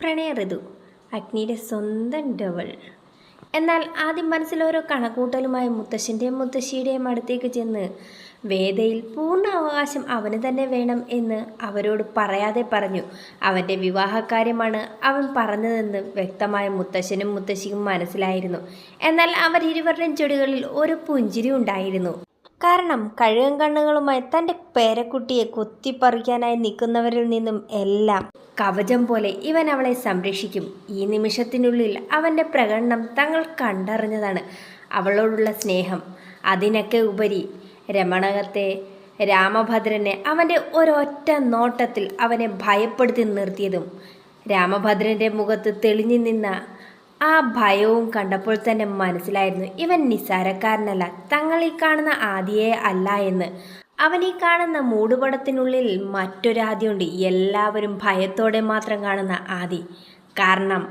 പ്രണയ ഋതു അഗ്നിയുടെ സ്വന്തം ഡവൾ. എന്നാൽ ആദ്യം മനസ്സിൽ ഓരോ കണക്കൂട്ടലുമായി മുത്തശ്ശന്റെയും മുത്തശ്ശിയുടെയും അടുത്തേക്ക് ചെന്ന് വേദയിൽ പൂർണ അവകാശം അവന് തന്നെ വേണം എന്ന് അവരോട് പറയാതെ പറഞ്ഞു. അവന്റെ വിവാഹകാര്യമാണ് അവൻ പറഞ്ഞതെന്ന് വ്യക്തമായ മുത്തശ്ശനും മുത്തശ്ശിയും മനസ്സിലായിരുന്നു. എന്നാൽ അവരിരുവരുടെയും ചെടികളിൽ ഒരു പുഞ്ചിരി ഉണ്ടായിരുന്നു. കാരണം കഴുകൻ കണ്ണുകളുമായി തന്റെ പേരക്കുട്ടിയെ കുത്തിപ്പറിക്കാനായി നിൽക്കുന്നവരിൽ നിന്നും എല്ലാം കവചം പോലെ ഇവൻ അവളെ സംരക്ഷിക്കും. ഈ നിമിഷത്തിനുള്ളിൽ അവന്റെ പ്രകടനം തങ്ങൾ കണ്ടറിഞ്ഞതാണ് അവളോടുള്ള സ്നേഹം. അതിനൊക്കെ ഉപരി രമണകത്തെ രാമഭദ്രനെ അവന്റെ ഒരൊറ്റ നോട്ടത്തിൽ അവനെ ഭയപ്പെടുത്തി നിർത്തിയതും. രാമഭദ്രന്റെ മുഖത്ത് തെളിഞ്ഞു നിന്ന ആ ഭയവും കണ്ടപ്പോൾ തന്നെ മനസ്സിലായിരുന്നു ഇവൻ നിസ്സാരക്കാരനല്ല. തങ്ങൾ ഈ കാണുന്ന ആദിയെ അല്ല എന്ന്. അവൻ ഈ കാണുന്ന മൂടുപടത്തിനുള്ളിൽ മറ്റൊരാദിയുണ്ട് എല്ലാവരും ഭയത്തോടെ മാത്രം കാണുന്ന ആദി. കാരണം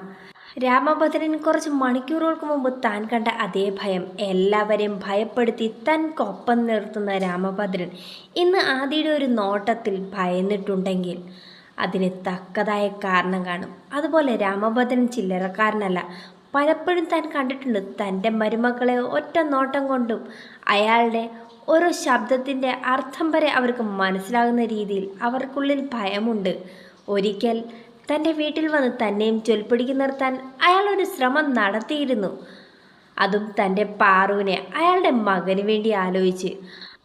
രാമഭദ്രൻ കുറച്ച് മണിക്കൂറുകൾക്ക് മുമ്പ് താൻ കണ്ട അതേ ഭയം. എല്ലാവരെയും ഭയപ്പെടുത്തി തനിക്കൊപ്പം നിർത്തുന്ന രാമഭദ്രൻ ഇന്ന് ആദിയുടെ ഒരു നോട്ടത്തിൽ ഭയന്നിട്ടുണ്ടെങ്കിൽ അതിന് തക്കതായ കാരണം കാണും. അതുപോലെ രാമഭദ്രൻ ചില്ലറക്കാരനല്ല. പലപ്പോഴും താൻ കണ്ടിട്ടുണ്ട് തന്റെ മരുമക്കളെ ഒറ്റ നോട്ടം കൊണ്ടും അയാളുടെ ഓരോ ശബ്ദത്തിന്റെ അർത്ഥം വരെ അവർക്ക് മനസ്സിലാകുന്ന രീതിയിൽ അവർക്കുള്ളിൽ ഭയമുണ്ട്. ഒരിക്കൽ തന്റെ വീട്ടിൽ വന്ന് തന്നെയും ചൊൽപ്പിടിക്ക് നിർത്താൻ അയാളൊരു ശ്രമം നടത്തിയിരുന്നു. അതും തന്റെ പാറുവിനെ അയാളുടെ മകന് വേണ്ടി ആലോചിച്ച്.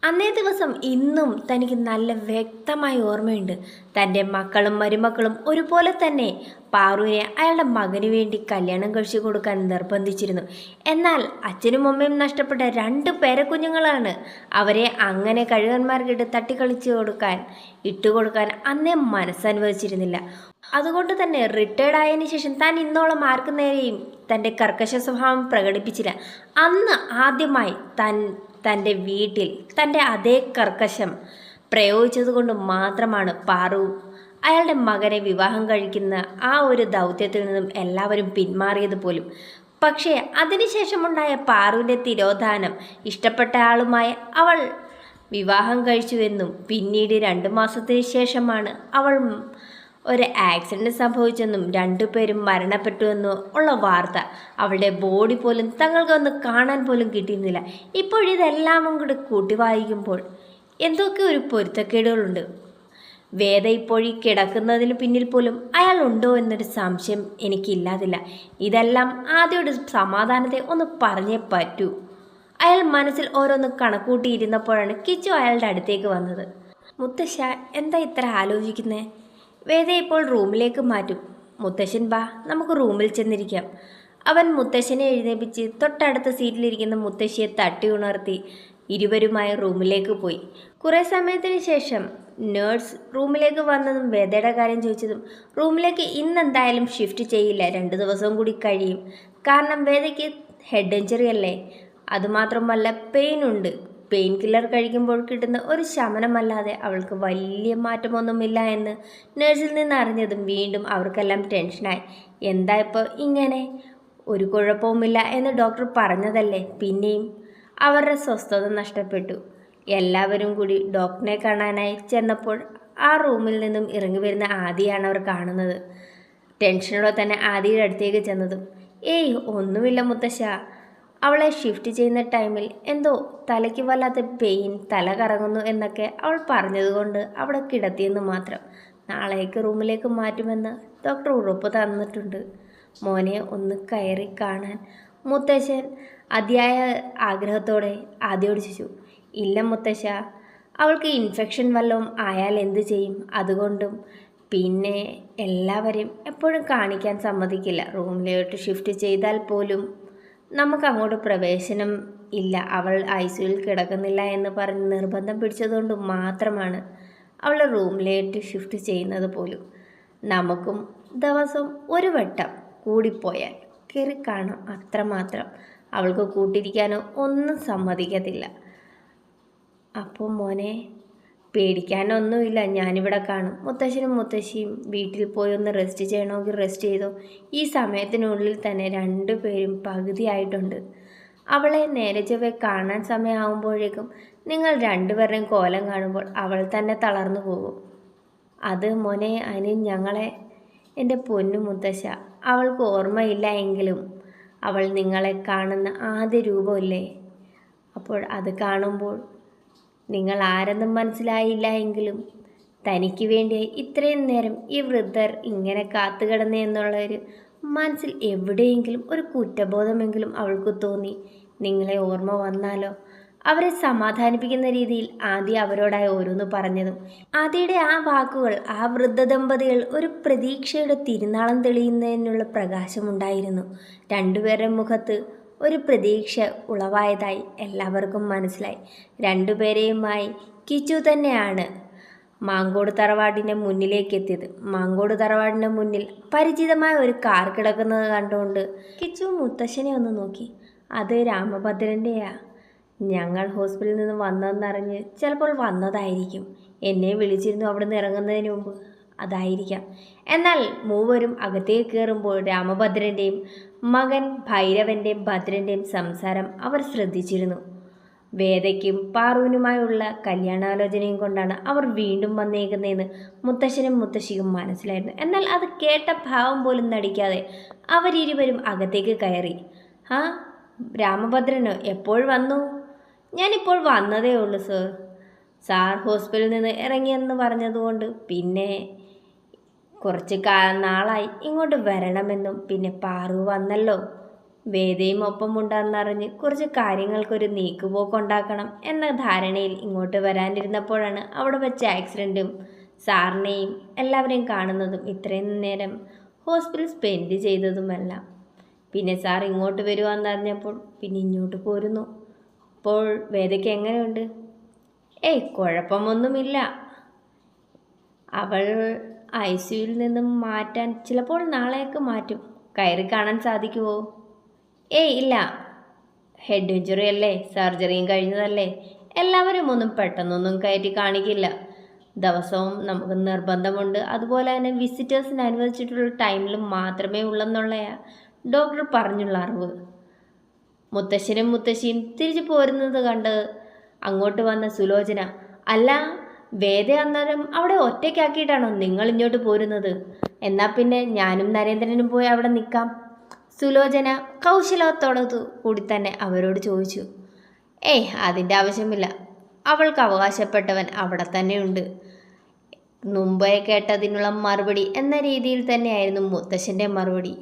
അന്നേ ദിവസം ഇന്നും തനിക്ക് നല്ല വ്യക്തമായി ഓർമ്മയുണ്ട്. തന്റെ മക്കളും മരുമക്കളും ഒരുപോലെ തന്നെ പാറുവിനെ അയാളുടെ മകന് വേണ്ടി കല്യാണം കഴിച്ചു കൊടുക്കാൻ നിർബന്ധിച്ചിരുന്നു. എന്നാൽ അച്ഛനും അമ്മയും നഷ്ടപ്പെട്ട രണ്ട് പേരക്കുഞ്ഞുങ്ങളാണ് അവരെ അങ്ങനെ കഴുകന്മാർക്കിട്ട് തട്ടിക്കളിച്ചു കൊടുക്കാൻ ഇട്ടുകൊടുക്കാൻ അന്നേ മനസ്സനുവദിച്ചിരുന്നില്ല. അതുകൊണ്ട് തന്നെ റിട്ടയർഡ് ആയതിനു ശേഷം താൻ ഇന്നോളം ആർക്കും നേരെയും തന്റെ കർക്കശ സ്വഭാവം പ്രകടിപ്പിച്ചില്ല. അന്ന് ആദ്യമായി തൻ തന്റെ വീട്ടിൽ തന്റെ അതേ കർക്കശം പ്രയോഗിച്ചതുകൊണ്ട് മാത്രമാണ് പാറു അയാളുടെ മകനെ വിവാഹം കഴിക്കുന്ന ആ ഒരു ദൗത്യത്തിൽ നിന്നും എല്ലാവരും പിന്മാറിയത് പോലും. പക്ഷേ അതിനുശേഷമുണ്ടായ പാറുവിന്റെ തിരോധാനം ഇഷ്ടപ്പെട്ട ആളുമായി അവൾ വിവാഹം കഴിച്ചുവെന്നും പിന്നീട് രണ്ട് മാസത്തിന് ശേഷമാണ് അവൾ ഒരു ആക്സിഡന്റ് സംഭവിച്ചെന്നും രണ്ടുപേരും മരണപ്പെട്ടുവെന്നും ഉള്ള വാർത്ത അവളുടെ ബോഡി പോലും തങ്ങൾക്ക് ഒന്ന് കാണാൻ പോലും കിട്ടിയിരുന്നില്ല. ഇപ്പോഴിതെല്ലാം കൂടി കൂട്ടി വായിക്കുമ്പോൾ എന്തൊക്കെ ഒരു പൊരുത്തക്കേടുകളുണ്ട്? വേദ ഇപ്പോഴീ കിടക്കുന്നതിന് പിന്നിൽ പോലും അയാൾ ഉണ്ടോ എന്നൊരു സംശയം എനിക്കില്ലാതില്ല. ഇതെല്ലാം ആദ്യയുടെ സമാധാനത്തെ ഒന്ന് പറഞ്ഞേ പറ്റൂ. അയാൾ മനസ്സിൽ ഓരോന്ന് കണക്കൂട്ടിയിരുന്നപ്പോഴാണ് കിച്ചു അയാളുടെ അടുത്തേക്ക് വന്നത്. മുത്തശ്ശ എന്താ ഇത്ര ആലോചിക്കുന്നേ? വേദ ഇപ്പോൾ റൂമിലേക്ക് മാറ്റും. മുത്തശ്ശൻ വാ നമുക്ക് റൂമിൽ ചെന്നിരിക്കാം. അവൻ മുത്തശ്ശനെ എഴുന്നേപ്പിച്ച് തൊട്ടടുത്ത സീറ്റിലിരിക്കുന്ന മുത്തശ്ശിയെ തട്ടി ഉണർത്തി ഇരുവരുമായി റൂമിലേക്ക് പോയി. കുറേ സമയത്തിന് ശേഷം നേഴ്സ് റൂമിലേക്ക് വന്നതും വേദയുടെ കാര്യം ചോദിച്ചതും റൂമിലേക്ക് ഇന്ന് എന്തായാലും ഷിഫ്റ്റ് ചെയ്യില്ല രണ്ട് ദിവസവും കൂടി കഴിയും. കാരണം വേദയ്ക്ക് ഹെഡ് ഇഞ്ചറി അല്ലേ? അതുമാത്രമല്ല പെയിൻ ഉണ്ട്. പെയിൻ കില്ലർ കഴിക്കുമ്പോൾ കിട്ടുന്ന ഒരു ശമനമല്ലാതെ അവൾക്ക് വലിയ മാറ്റമൊന്നുമില്ല എന്ന് നഴ്സിൽ നിന്ന് അറിഞ്ഞതും വീണ്ടും അവർക്കെല്ലാം ടെൻഷനായി. എന്താ ഇപ്പോൾ ഇങ്ങനെ? ഒരു കുഴപ്പവുമില്ല എന്ന് ഡോക്ടർ പറഞ്ഞതല്ലേ? പിന്നെയും അവരുടെ സ്വസ്ഥത നഷ്ടപ്പെട്ടു. എല്ലാവരും കൂടി ഡോക്ടറിനെ കാണാനായി ചെന്നപ്പോൾ ആ റൂമിൽ നിന്നും ഇറങ്ങി വരുന്ന ആദിയാണ് അവർ കാണുന്നത്. ടെൻഷനോടെ തന്നെ ആദിയുടെ അടുത്തേക്ക് ചെന്നതും ഏയ് ഒന്നുമില്ല മുത്തശ്ശ. അവളെ ഷിഫ്റ്റ് ചെയ്യുന്ന ടൈമിൽ എന്തോ തലയ്ക്ക് വല്ലാത്ത പെയിൻ തല കറങ്ങുന്നു എന്നൊക്കെ അവൾ പറഞ്ഞതുകൊണ്ട് അവിടെ കിടത്തിയെന്ന് മാത്രം. നാളേക്ക് റൂമിലേക്ക് മാറ്റുമെന്ന് ഡോക്ടർ ഉറപ്പ് തന്നിട്ടുണ്ട്. മോനെ ഒന്ന് കയറി കാണാൻ. മുത്തശ്ശൻ അതിയായ ആഗ്രഹത്തോടെ ആദ്യോട് ചോദിച്ചു ഇല്ല മുത്തശ്ശ അവൾക്ക് ഇൻഫെക്ഷൻ വല്ലതും ആയാൽ എന്ത് ചെയ്യും? അതുകൊണ്ടും പിന്നെ എല്ലാവരെയും എപ്പോഴും കാണിക്കാൻ സമ്മതിക്കില്ല. റൂമിലോട്ട് ഷിഫ്റ്റ് ചെയ്താൽ പോലും നമുക്ക് അങ്ങോട്ട് പ്രവേശനം ഇല്ല. അവൾ ഐ സിയുയിൽ കിടക്കുന്നില്ല എന്ന് പറഞ്ഞ് നിർബന്ധം പിടിച്ചതുകൊണ്ട് മാത്രമാണ് അവളെ റൂമിലേക്ക് ഷിഫ്റ്റ് ചെയ്യുന്നത് പോലും. നമുക്കും ദിവസം ഒരു വട്ടം കൂടിപ്പോയാൽ കയറി കാണാം അത്രമാത്രം. അവൾക്ക് കൂട്ടിരിക്കാനോ ഒന്നും സമ്മതിക്കത്തില്ല. അപ്പോൾ മോനെ പേടിക്കാനൊന്നുമില്ല. ഞാനിവിടെ കാണും. മുത്തശ്ശനും മുത്തശ്ശിയും വീട്ടിൽ പോയി ഒന്ന് റെസ്റ്റ് ചെയ്യണമെങ്കിൽ റെസ്റ്റ് ചെയ്തോ. ഈ സമയത്തിനുള്ളിൽ തന്നെ രണ്ടു പേരും പകുതിയായിട്ടുണ്ട് അവളെ നേരെ ചൊവ്വെ കാണാൻ സമയമാകുമ്പോഴേക്കും നിങ്ങൾ രണ്ടുപേരുടെയും കോലം കാണുമ്പോൾ അവൾ തന്നെ തളർന്നു പോകും. അത് മോനെ അനിൽ ഞങ്ങളെ എന്റെ പൊന്നു മുത്തശ്ശ. അവൾക്ക് ഓർമ്മയില്ല എങ്കിലും അവൾ നിങ്ങളെ കാണുന്ന ആദ്യ രൂപമല്ലേ? അപ്പോൾ അത് കാണുമ്പോൾ നിങ്ങൾ ആരെന്നും മനസ്സിലായില്ല എങ്കിലും തനിക്ക് വേണ്ടി ഇത്രയും നേരം ഈ വൃദ്ധർ ഇങ്ങനെ കാത്തുകിടന്നു എന്നുള്ളൊരു മനസ്സിൽ എവിടെയെങ്കിലും ഒരു കുറ്റബോധമെങ്കിലും അവൾക്ക് തോന്നി. നിങ്ങളെ ഓർമ്മ വന്നാലോ? അവരെ സമാധാനിപ്പിക്കുന്ന രീതിയിൽ ആദി അവരോടായി ഓരോന്ന് പറഞ്ഞതും. ആദിയുടെ ആ വാക്കുകൾ ആ വൃദ്ധ ദമ്പതികൾ ഒരു പ്രതീക്ഷയുടെ തിരുനാളം തെളിയുന്നതിനുള്ള പ്രകാശമുണ്ടായിരുന്നു. രണ്ടുപേരുടെ മുഖത്ത് ഒരു പ്രതീക്ഷ ഉളവായതായി എല്ലാവർക്കും മനസ്സിലായി. രണ്ടുപേരെയുമായി കിച്ചു തന്നെയാണ് മാങ്കോട് തറവാടിന്റെ മുന്നിലേക്ക് എത്തിയത് മാങ്കോട് തറവാടിന്റെ മുന്നിൽ പരിചിതമായ ഒരു കാർ കിടക്കുന്നത് കണ്ടുകൊണ്ട് കിച്ചു മുത്തശ്ശനെ ഒന്ന് നോക്കി. അത് രാമഭദ്രന്റെയാ ഞങ്ങൾ ഹോസ്പിറ്റലിൽ നിന്ന് വന്നതെന്നറിഞ്ഞ് ചിലപ്പോൾ വന്നതായിരിക്കും. എന്നെ വിളിച്ചിരുന്നു അവിടെ നിന്ന് ഇറങ്ങുന്നതിന് മുമ്പ്. അതായിരിക്കാം. എന്നാൽ മൂവരും അകത്തേക്ക് കയറുമ്പോൾ രാമഭദ്രന്റെയും മകൻ ഭൈരവന്റെയും ഭദ്രന്റെയും സംസാരം അവർ ശ്രദ്ധിച്ചിരുന്നു. വേദയ്ക്കും പാറുവിനുമായുള്ള കല്യാണാലോചനയും കൊണ്ടാണ് അവർ വീണ്ടും വന്നേക്കുന്നതെന്ന് മുത്തശ്ശനും മുത്തശ്ശിക്കും മനസ്സിലായിരുന്നു. എന്നാൽ അത് കേട്ട ഭാവം പോലും നടിക്കാതെ അവരിരുവരും അകത്തേക്ക് കയറി. ആ രാമഭദ്രനോ എപ്പോൾ വന്നു? ഞാനിപ്പോൾ വന്നതേ ഉള്ളൂ സർ. സാർ ഹോസ്പിറ്റലിൽ നിന്ന് ഇറങ്ങിയെന്ന് പറഞ്ഞതുകൊണ്ട് പിന്നെ കുറച്ച് നാളായി ഇങ്ങോട്ട് വരണമെന്നും പിന്നെ പാറു വന്നല്ലോ. വേദയും ഒപ്പം ഉണ്ടെന്നറിഞ്ഞ് കുറച്ച് കാര്യങ്ങൾക്കൊരു നീക്കുപോക്കുണ്ടാക്കണം എന്ന ധാരണയിൽ ഇങ്ങോട്ട് വരാനിരുന്നപ്പോഴാണ് അവിടെ വെച്ച് ആക്സിഡന്റും സാറിനെയും എല്ലാവരെയും കാണുന്നതും ഇത്രയും നേരം ഹോസ്പിറ്റൽ സ്പെൻഡ് ചെയ്തതുമെല്ലാം. പിന്നെ സാർ ഇങ്ങോട്ട് വരുവാന്നറിഞ്ഞപ്പോൾ പിന്നെ ഇങ്ങോട്ട് പോരുന്നു. അപ്പോൾ വേദയ്ക്ക് എങ്ങനെയുണ്ട്? ഏയ് കുഴപ്പമൊന്നുമില്ല. അവൾ ഐ സിയുയിൽ നിന്നും മാറ്റാൻ ചിലപ്പോൾ നാളെയൊക്കെ മാറ്റും. കയറി കാണാൻ സാധിക്കുമോ ഏയ് ഇല്ല. ഹെഡ് ഇഞ്ചുറി അല്ലേ? സർജറിയും കഴിഞ്ഞതല്ലേ? എല്ലാവരും ഒന്നും പെട്ടെന്നൊന്നും കയറ്റി കാണിക്കില്ല. ദിവസവും നമുക്ക് നിർബന്ധമുണ്ട്. അതുപോലെ തന്നെ വിസിറ്റേഴ്സിന് അനുവദിച്ചിട്ടുള്ള ടൈമിൽ മാത്രമേ ഉള്ളെന്നുള്ളയാ ഡോക്ടർ പറഞ്ഞുള്ള അറിവ്. മുത്തശ്ശനും മുത്തശ്ശിയും തിരിച്ചു പോരുന്നത് കണ്ട് അങ്ങോട്ട് വന്ന സുലോചന അല്ല വേദ അന്നേരം അവിടെ ഒറ്റയ്ക്കാക്കിയിട്ടാണോ നിങ്ങൾ ഇങ്ങോട്ട് പോരുന്നത്? എന്നാൽ പിന്നെ ഞാനും നരേന്ദ്രനും പോയി അവിടെ നിൽക്കാം. സുലോചന കൗശലത്തോടു കൂടി തന്നെ അവരോട് ചോദിച്ചു. ഏയ് അതിന്റെ ആവശ്യമില്ല. അവൾക്ക് അവകാശപ്പെട്ടവൻ അവിടെ തന്നെയുണ്ട്. മുമ്പേ കേട്ടതിനുള്ള മറുപടി എന്ന രീതിയിൽ തന്നെയായിരുന്നു മുത്തശ്ശന്റെ മറുപടി.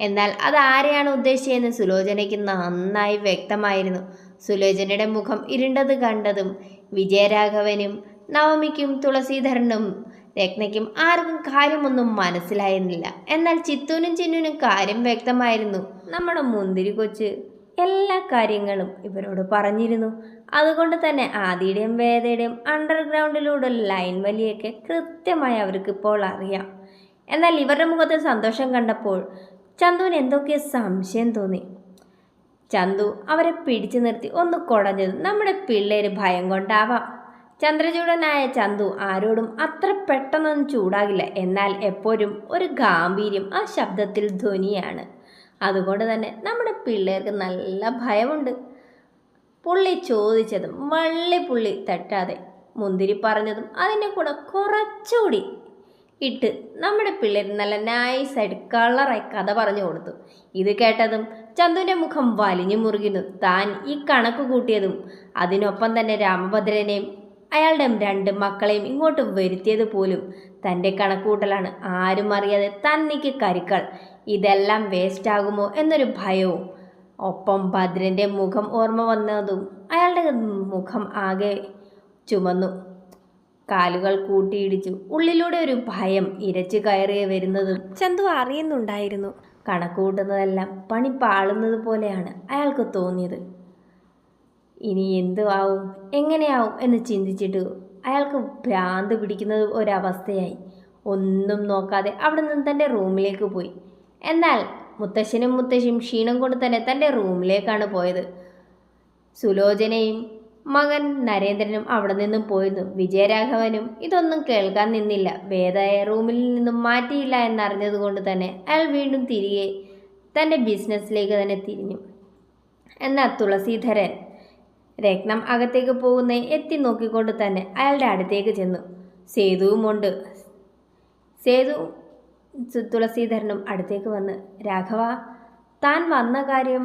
എന്നാൽ അത് ആരെയാണ് ഉദ്ദേശിച്ചതെന്ന് സുലോചനയ്ക്ക് നന്നായി വ്യക്തമായിരുന്നു. സുലോചനയുടെ മുഖം ഇരുണ്ടത് കണ്ടതും വിജയരാഘവനും നവമിക്കും തുളസീധരനും രത്നയ്ക്കും ആർക്കും കാര്യമൊന്നും മനസ്സിലായിരുന്നില്ല. എന്നാൽ ചിത്തൂനും ചിന്നുനും കാര്യം വ്യക്തമായിരുന്നു. നമ്മുടെ മുന്തിരി കൊച്ച് എല്ലാ കാര്യങ്ങളും ഇവരോട് പറഞ്ഞിരുന്നു. അതുകൊണ്ട് തന്നെ ആദിയുടെയും വേദയുടെയും അണ്ടർഗ്രൗണ്ടിലൂടെ ലൈൻ വലിയൊക്കെ കൃത്യമായി അവർക്ക് ഇപ്പോൾ അറിയാം. എന്നാൽ ഇവരുടെ മുഖത്ത് സന്തോഷം കണ്ടപ്പോൾ ചന്തുവിന് എന്തൊക്കെയോ സംശയം തോന്നി. ചന്തു അവരെ പിടിച്ചു നിർത്തി ഒന്ന് കുടഞ്ഞത്. നമ്മുടെ പിള്ളേർ ഭയം കൊണ്ടാവാം. ചന്ദ്രചൂടനായ ചന്തു ആരോടും അത്ര പെട്ടെന്നൊന്നും ചൂടാകില്ല. എന്നാൽ എപ്പോഴും ഒരു ഗാംഭീര്യം ആ ശബ്ദത്തിൽ ധ്വനിയാണ്. അതുകൊണ്ട് തന്നെ നമ്മുടെ പിള്ളേർക്ക് നല്ല ഭയമുണ്ട്. പുള്ളി ചോദിച്ചതും വള്ളി പുള്ളി തട്ടാതെ മുന്തിരി പറഞ്ഞതും അതിന്റെ കൂടെ കുറച്ചുകൂടി ഇട്ട് നമ്മുടെ പിള്ളേർ നല്ല നൈസായിട്ട് കളറായി കഥ പറഞ്ഞു കൊടുത്തു. ഇത് കേട്ടതും ചന്തുവിന്റെ മുഖം വലിഞ്ഞു മുറുകിനു താൻ ഈ കണക്ക് കൂട്ടിയതും അതിനൊപ്പം തന്നെ രാമഭദ്രനെയും അയാളുടെ രണ്ട് മക്കളെയും ഇങ്ങോട്ട് വരുത്തിയത് പോലും തന്റെ കണക്കൂട്ടലാണ് ആരും അറിയാതെ തന്നിക്ക് കരുക്കൾ. ഇതെല്ലാം വേസ്റ്റ് ആകുമോ എന്നൊരു ഭയവും. ഒപ്പം ഭദ്രന്റെ മുഖം ഓർമ്മ വന്നതും അയാളുടെ മുഖം ആകെ ചുമന്നു. കാലുകൾ കൂട്ടിയിടിച്ചു. ഉള്ളിലൂടെ ഒരു ഭയം ഇരച്ചു കയറി വരുന്നതും ചന്തു അറിയുന്നുണ്ടായിരുന്നു. കണക്കുകൂട്ടുന്നതെല്ലാം പണി പാളുന്നത് പോലെയാണ് അയാൾക്ക് തോന്നിയത്. ഇനി എന്തു ആവും എങ്ങനെയാവും എന്ന് ചിന്തിച്ചിട്ട് അയാൾക്ക് ഭ്രാന്ത് പിടിക്കുന്നത് ഒരവസ്ഥയായി. ഒന്നും നോക്കാതെ അവിടെ നിന്ന് തന്റെ റൂമിലേക്ക് പോയി. എന്നാൽ മുത്തശ്ശനും മുത്തശ്ശിയും ക്ഷീണം കൊണ്ട് തന്നെ തന്റെ റൂമിലേക്കാണ് പോയത്. സുലോചനയും മകൻ നരേന്ദ്രനും അവിടെ നിന്നും പോയിരുന്നു. വിജയരാഘവനും ഇതൊന്നും കേൾക്കാൻ നിന്നില്ല. വേദയെ റൂമിൽ നിന്നും മാറ്റിയില്ല എന്നറിഞ്ഞതുകൊണ്ട് തന്നെ അയാൾ വീണ്ടും തിരികെ തന്റെ ബിസിനസ്സിലേക്ക് തന്നെ തിരിഞ്ഞു. എന്നാൽ തുളസീധരൻ രത്നം അകത്തേക്ക് പോകുന്ന എത്തി നോക്കിക്കൊണ്ട് തന്നെ അയാളുടെ അടുത്തേക്ക് ചെന്നു. സേതുവുമുണ്ട് സേതു തുളസീധരനും അടുത്തേക്ക് വന്ന് രാഘവ താൻ വന്ന കാര്യം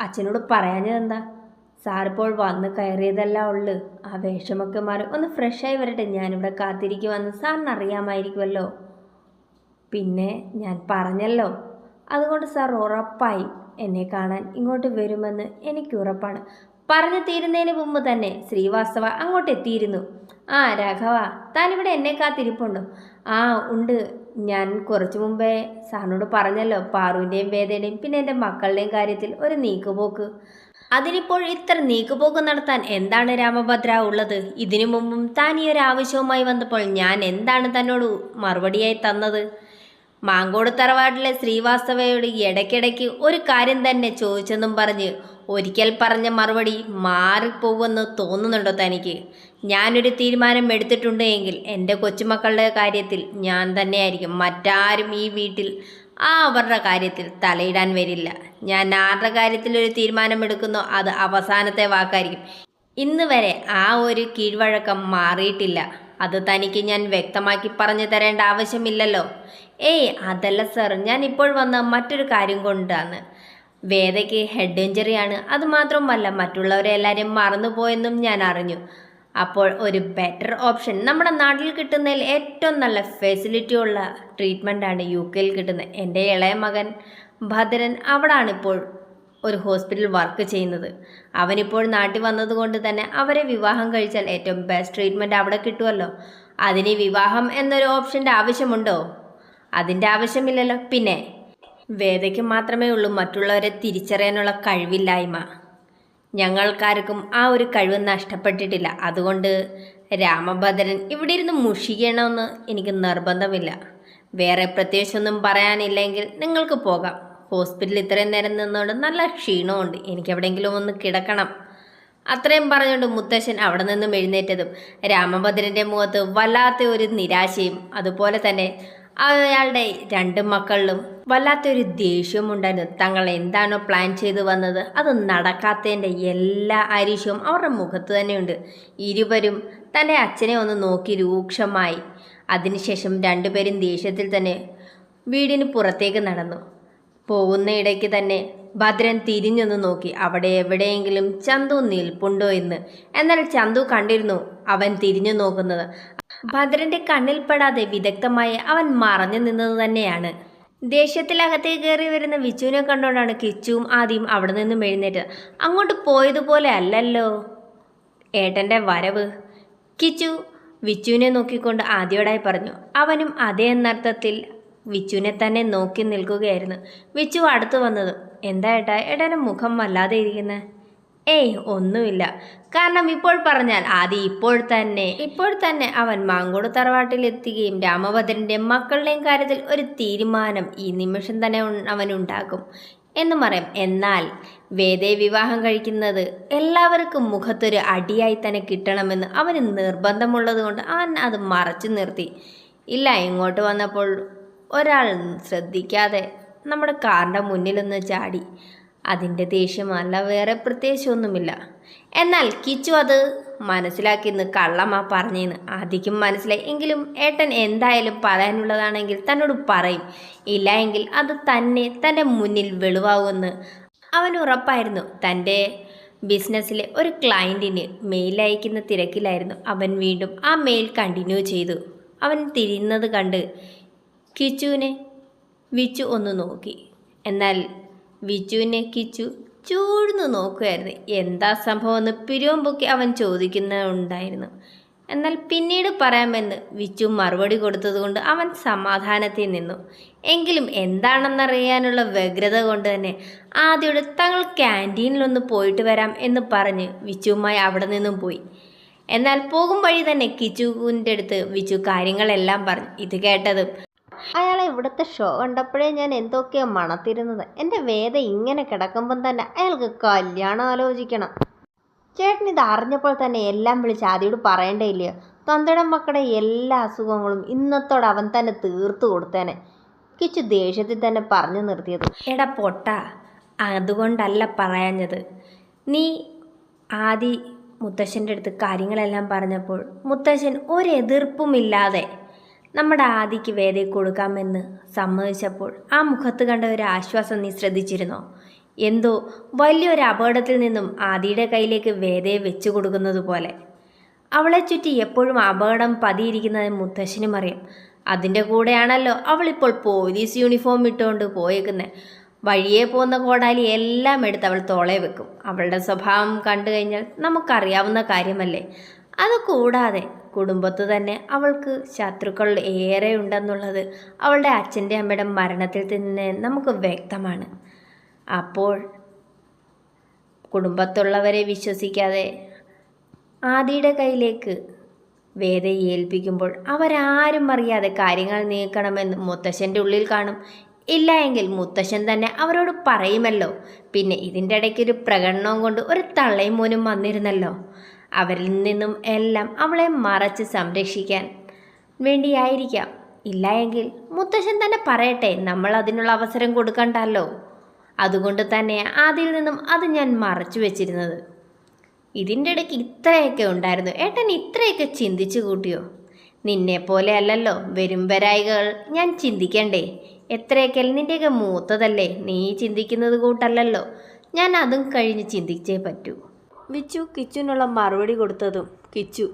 അച്ഛനോട് പറയാഞ്ഞതെന്താ? സാറിപ്പോൾ വന്ന് കയറിയതല്ല ഉള്ളു. ആ വേഷമൊക്കെ മാറി ഒന്ന് ഫ്രഷായി വരട്ടെ. ഞാനിവിടെ കാത്തിരിക്കുമെന്ന് സാറിന് അറിയാമായിരിക്കുമല്ലോ പിന്നെ ഞാൻ പറഞ്ഞല്ലോ. അതുകൊണ്ട് സാർ ഉറപ്പായി എന്നെ കാണാൻ ഇങ്ങോട്ട് വരുമെന്ന് എനിക്ക് ഉറപ്പാണ്. പറഞ്ഞു തീരുന്നതിന് മുമ്പ് തന്നെ ശ്രീവാസ്തവ അങ്ങോട്ട് എത്തിയിരുന്നു ആ രാഘവ താനിവിടെ എന്നെ കാത്തിരിപ്പുണ്ടോ? ആ ഉണ്ട്. ഞാൻ കുറച്ചു മുമ്പേ സാറിനോട് പറഞ്ഞല്ലോ പാറുവിന്റെയും വേദയുടെയും പിന്നെ എന്റെ മക്കളുടെയും കാര്യത്തിൽ ഒരു നീക്കുപോക്ക്. അതിനിപ്പോൾ ഇത്ര നീക്കുപോക്ക് നടത്താൻ എന്താണ് രാമഭദ്ര ഉള്ളത്? ഇതിനു മുമ്പും താൻ ഈ ഒരു ആവശ്യവുമായി വന്നപ്പോൾ ഞാൻ എന്താണ് തന്നോട് മറുപടിയായി തന്നത്? മാങ്കോട് തറവാട്ടിലെ ശ്രീവാസ്തവയോട് ഇടയ്ക്കിടയ്ക്ക് ഒരു കാര്യം തന്നെ ചോദിച്ചെന്നും പറഞ്ഞ് ഒരിക്കൽ പറഞ്ഞ മറുപടി മാറിപ്പോവെന്ന് തോന്നുന്നുണ്ടോ തനിക്ക്? ഞാനൊരു തീരുമാനം എടുത്തിട്ടുണ്ട് എങ്കിൽ എന്റെ കൊച്ചുമക്കളുടെ കാര്യത്തിൽ ഞാൻ തന്നെയായിരിക്കും. മറ്റാരും ഈ വീട്ടിൽ ആ അവരുടെ കാര്യത്തിൽ തലയിടാൻ വരില്ല. ഞാൻ ആരുടെ കാര്യത്തിൽ ഒരു തീരുമാനമെടുക്കുന്നോ അത് അവസാനത്തെ വാക്കായിരിക്കും. ഇന്ന് വരെ ആ ഒരു കീഴ്വഴക്കം മാറിയിട്ടില്ല. അത് തനിക്ക് ഞാൻ വ്യക്തമാക്കി പറഞ്ഞു തരേണ്ട ആവശ്യമില്ലല്ലോ. ഏയ് അതല്ല സർ ഞാൻ ഇപ്പോൾ വന്ന മറ്റൊരു കാര്യം കൊണ്ടാണ്. വേദയ്ക്ക് ഹെഡ് ഇഞ്ചറിയാണ് അതുമാത്രമല്ല മറ്റുള്ളവരെ എല്ലാവരും മറന്നുപോയെന്നും ഞാൻ അറിഞ്ഞു. അപ്പോൾ ഒരു ബെറ്റർ ഓപ്ഷൻ നമ്മുടെ നാട്ടിൽ കിട്ടുന്നതിൽ ഏറ്റവും നല്ല ഫെസിലിറ്റി ഉള്ള ട്രീറ്റ്മെന്റാണ് യു കെയിൽ കിട്ടുന്നത്. എന്റെ ഇളയ മകൻ ഭദ്രൻ അവിടാണ് ഇപ്പോൾ ഒരു ഹോസ്പിറ്റലിൽ വർക്ക് ചെയ്യുന്നത്. അവനിപ്പോൾ നാട്ടിൽ വന്നതുകൊണ്ട് തന്നെ അവരെ വിവാഹം കഴിച്ചാൽ ഏറ്റവും ബെസ്റ്റ് ട്രീറ്റ്മെന്റ് അവിടെ കിട്ടുമല്ലോ അതിന് വിവാഹം എന്നൊരു ഓപ്ഷന്റെ ആവശ്യമുണ്ടോ? അതിന്റെ ആവശ്യമില്ലല്ലോ. പിന്നെ വേദയ്ക്ക് മാത്രമേ ഉള്ളൂ മറ്റുള്ളവരെ തിരിച്ചറിയാനുള്ള കഴിവില്ലായ്മ. ഞങ്ങൾക്കാർക്കും ആ ഒരു കഴിവ് നഷ്ടപ്പെട്ടിട്ടില്ല. അതുകൊണ്ട് രാമഭദ്രൻ ഇവിടെ ഇരുന്ന് മുഷിക്കണമെന്ന് എനിക്ക് നിർബന്ധമില്ല. വേറെ പ്രത്യേകിച്ചൊന്നും പറയാനില്ലെങ്കിൽ നിങ്ങൾക്ക് പോകാം. ഹോസ്പിറ്റലിൽ ഇത്രയും നേരം നിന്നുകൊണ്ട് നല്ല ക്ഷീണമുണ്ട്. എനിക്ക് എവിടെയെങ്കിലും ഒന്ന് കിടക്കണം. അത്രയും പറഞ്ഞുകൊണ്ട് മുത്തശ്ശൻ അവിടെ നിന്നും എഴുന്നേറ്റതും രാമഭദ്രന്റെ മുഖത്ത് വല്ലാത്ത ഒരു നിരാശയും അതുപോലെ തന്നെ അയാളുടെ രണ്ട് മക്കളിലും വല്ലാത്തൊരു ദേഷ്യവും ഉണ്ടായിരുന്നു തങ്ങൾ എന്താണോ പ്ലാൻ ചെയ്ത് വന്നത് അത് നടക്കാത്തതിന്റെ എല്ലാ ആരീഷവും അവരുടെ മുഖത്ത് തന്നെയുണ്ട്. ഇരുവരും തന്റെ അച്ഛനെ ഒന്ന് നോക്കി രൂക്ഷമായി. അതിനുശേഷം രണ്ടുപേരും ദേഷ്യത്തിൽ തന്നെ വീടിന് പുറത്തേക്ക് നടന്നു. പോകുന്ന ഇടയ്ക്ക് തന്നെ ഭദ്രൻ തിരിഞ്ഞൊന്ന് നോക്കി. അവിടെ എവിടെയെങ്കിലും ചന്തു നിൽപ്പുണ്ടോ എന്ന്. എന്നാൽ ചന്തു കണ്ടിരുന്നു അവൻ തിരിഞ്ഞു നോക്കുന്നത്. ഭദ്രന്റെ കണ്ണിൽപ്പെടാതെ വിദഗ്ധമായി അവൻ മറഞ്ഞു നിന്നത് തന്നെയാണ്. ദേഷ്യത്തിൽ അകത്തേക്ക് കയറി വരുന്ന വിച്ചുവിനെ കണ്ടുകൊണ്ടാണ് കിച്ചുവും ആദ്യം അവിടെ നിന്നും എഴുന്നേറ്റത് അങ്ങോട്ട് പോയതുപോലെ അല്ലല്ലോ. ഏട്ടന്റെ വരവ്. കിച്ചു വിച്ചുവിനെ നോക്കിക്കൊണ്ട് ആദ്യോടായി പറഞ്ഞു അവനും അതേ എന്നർത്ഥത്തിൽ വിച്ചുവിനെ തന്നെ നോക്കി നിൽക്കുകയായിരുന്നു. വിച്ചു അടുത്തു വന്നത് എന്താ ഏട്ടാ ഏട്ടന്റെ മുഖം വല്ലാതെ ഇരിക്കുന്നത് ഏയ് ഒന്നുമില്ല. കാരണം ഇപ്പോൾ പറഞ്ഞാൽ ആദ്യം ഇപ്പോൾ തന്നെ. ഇപ്പോൾ തന്നെ അവൻ മാങ്കോട് തറവാട്ടിലെത്തുകയും രാമഭദ്രന്റെ മക്കളുടെയും കാര്യത്തിൽ ഒരു തീരുമാനം ഈ നിമിഷം തന്നെ അവനുണ്ടാകും എന്ന് പറയാം. എന്നാൽ വേദയെ വിവാഹം കഴിക്കുന്നത് എല്ലാവർക്കും മുഖത്തൊരു അടിയായി തന്നെ കിട്ടണമെന്ന് അവന് നിർബന്ധമുള്ളത് കൊണ്ട് അവൻ അത് മറച്ചു നിർത്തി. ഇല്ല ഇങ്ങോട്ട് വന്നപ്പോൾ ഒരാൾ ശ്രദ്ധിക്കാതെ നമ്മുടെ കാറിന്റെ മുന്നിലൊന്ന് ചാടി. അതിന്റെ ദേഷ്യമല്ല വേറെ പ്രത്യേകിച്ചൊന്നുമില്ല. എന്നാൽ കിച്ചു അത് മനസ്സിലാക്കിയെന്ന് കള്ളമ്മ പറഞ്ഞെന്ന് ആദ്യം മനസ്സിലായി. എങ്കിലും ഏട്ടൻ എന്തായാലും പറയാനുള്ളതാണെങ്കിൽ തന്നോട് പറയും. ഇല്ല എങ്കിൽ അത് തന്നെ തന്റെ മുന്നിൽ വെളിവാകുമെന്ന് അവൻ ഉറപ്പായിരുന്നു. തന്റെ ബിസിനസ്സിലെ ഒരു ക്ലയന്റിന് മെയിൽ അയക്കുന്ന തിരക്കിലായിരുന്നു. അവൻ വീണ്ടും ആ മെയിൽ കണ്ടിന്യൂ ചെയ്തു. അവൻ തിരിയുന്നത് കണ്ട് കിച്ചുവിനെ വിച്ചു ഒന്ന് നോക്കി. എന്നാൽ വിച്ചുവിനെ കിച്ചു ചൂഴ്ന്നു നോക്കുമായിരുന്നു എന്താ സംഭവം എന്ന് അവൻ ചോദിക്കുന്നുണ്ടായിരുന്നു. എന്നാൽ പിന്നീട് പറയാമെന്ന് വിച്ചു മറുപടി കൊടുത്തതുകൊണ്ട് അവൻ സമാധാനത്തിൽ നിന്നു. എങ്കിലും എന്താണെന്നറിയാനുള്ള വ്യഗ്രത കൊണ്ട് തന്നെ ആദ്യോട് തങ്ങൾ ക്യാന്റീനിലൊന്ന് പോയിട്ട് വരാം എന്ന് പറഞ്ഞ് വിച്ചുവുമായി അവിടെ നിന്നും പോയി. എന്നാൽ പോകും വഴി തന്നെ കിച്ചുവിന്റെ അടുത്ത് വിച്ചു കാര്യങ്ങളെല്ലാം പറഞ്ഞു. ഇത് കേട്ടത് അയാളെ ഇവിടുത്തെ ഷോ കണ്ടപ്പോഴേ ഞാൻ എന്തൊക്കെയോ മണത്തിരുന്നത്. എന്റെ വേദ ഇങ്ങനെ കിടക്കുമ്പം തന്നെ അയാൾക്ക് കല്യാണം ആലോചിക്കണം. ചേട്ടൻ ഇത് അറിഞ്ഞപ്പോൾ തന്നെ എല്ലാം വിളിച്ച് ആദ്യോട് പറയണ്ടേ തന്തയുടെ മക്കളുടെ എല്ലാ അസുഖങ്ങളും ഇന്നത്തോടെ അവൻ തന്നെ തീർത്തു കൊടുത്തേനെ. കിച്ചു ദേഷ്യത്തിൽ തന്നെ പറഞ്ഞു നിർത്തിയത്. എടാ പൊട്ട അതുകൊണ്ടല്ല പറയാഞ്ഞത്. നീ ആദി മുത്തശ്ശന്റെ അടുത്ത് കാര്യങ്ങളെല്ലാം പറഞ്ഞപ്പോൾ മുത്തശ്ശൻ ഒരെതിർപ്പുമില്ലാതെ നമ്മുടെ ആദിക്ക് വേദയെ കൊടുക്കാമെന്ന് സമ്മതിച്ചപ്പോൾ ആ മുഖത്ത് കണ്ട ഒരു ആശ്വാസം നീ ശ്രദ്ധിച്ചിരുന്നോ? എന്തോ വലിയൊരു അപകടത്തിൽ നിന്നും ആദിയുടെ കയ്യിലേക്ക് വേദയെ വെച്ചു കൊടുക്കുന്നത് പോലെ. അവളെ ചുറ്റി എപ്പോഴും അപകടം പതിയിരിക്കുന്നത് മുത്തശ്ശനും അറിയാം. അതിന്റെ കൂടെയാണല്ലോ അവളിപ്പോൾ പോലീസ് യൂണിഫോം ഇട്ടുകൊണ്ട് പോയേക്കുന്നത് വഴിയെ പോകുന്ന കോടാലി എല്ലാം എടുത്ത് അവൾ തോളെ വെക്കും. അവളുടെ സ്വഭാവം കണ്ടു കഴിഞ്ഞാൽ നമുക്കറിയാവുന്ന കാര്യമല്ലേ? അത് കൂടാതെ കുടുംബത്ത് തന്നെ അവൾക്ക് ശത്രുക്കൾ ഏറെ ഉണ്ടെന്നുള്ളത് അവളുടെ അച്ഛന്റെ അമ്മയുടെ മരണത്തിൽ തന്നെ നമുക്ക് വ്യക്തമാണ്. അപ്പോൾ കുടുംബത്തുള്ളവരെ വിശ്വസിക്കാതെ ആദിയുടെ കയ്യിലേക്ക് വേദയെ ഏൽപ്പിക്കുമ്പോൾ അവരാരും അറിയാതെ കാര്യങ്ങൾ നീക്കണമെന്ന് മുത്തശ്ശന്റെ ഉള്ളിൽ കാണും. ഇല്ല എങ്കിൽ മുത്തശ്ശൻ തന്നെ അവരോട് പറയുമല്ലോ. പിന്നെ ഇതിന്റെ ഇടയ്ക്കൊരു പ്രകടനവും കൊണ്ട് ഒരു തള്ളയും മോനും വന്നിരുന്നല്ലോ. അവരിൽ നിന്നും എല്ലാം അവളെ മറച്ച് സംരക്ഷിക്കാൻ വേണ്ടിയായിരിക്കാം. ഇല്ല എങ്കിൽ മുത്തശ്ശൻ തന്നെ പറയട്ടെ നമ്മൾ അതിനുള്ള അവസരം കൊടുക്കണ്ടല്ലോ. അതുകൊണ്ട് തന്നെ അതിൽ നിന്നും അത് ഞാൻ മറച്ചു വെച്ചിരുന്നത്. ഇതിന്റെ ഇടയ്ക്ക് ഇത്രയൊക്കെ ഉണ്ടായിരുന്നു. ഏട്ടൻ ഇത്രയൊക്കെ ചിന്തിച്ചു കൂട്ടിയോ? നിന്നെ പോലെ അല്ലല്ലോ വരും വരായികൾ ഞാൻ ചിന്തിക്കണ്ടേ? എത്രയൊക്കെ നിന്റെയൊക്കെ മൂത്തതല്ലേ നീ ചിന്തിക്കുന്നത് കൂട്ടല്ലല്ലോ. ഞാൻ അതും കഴിഞ്ഞ് ചിന്തിച്ചേ പറ്റൂ. വിച്ചു കിച്ചുനുള്ള മറുപടി കൊടുത്തതും കിച്ചു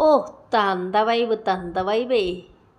ഓ തന്ത വൈബ് തന്ത വൈബേ